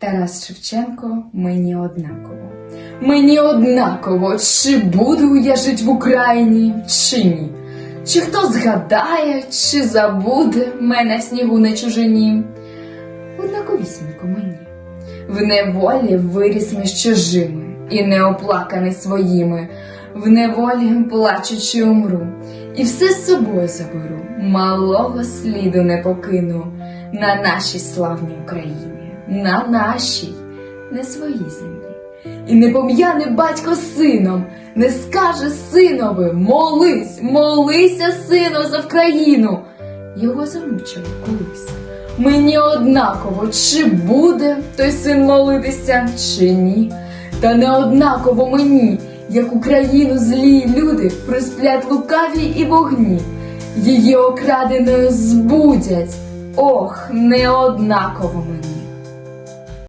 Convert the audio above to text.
Тарас Шевченко мені однаково. Мені однаково, чи буду я жить в Україні, чи ні. Чи хто згадає, чи забуде мене снігу на чужині. Однаковісінько мені. В неволі виріс між чужими і не оплаканий своїми. В неволі плачучи умру, і все з собою заберу, малого сліду не покину на нашій славній Україні, на нашій, не своїй землі. І не пом'яне батько сином, не скаже синові, молись, молися, сину, за Вкраїну. Його замучили колись. Мені однаково, чи буде той син молитися, чи ні. Та не однаково мені, як Україну злі люди присплять лукаві і вогні, її окраденою збудять. Ох, не однаково мені.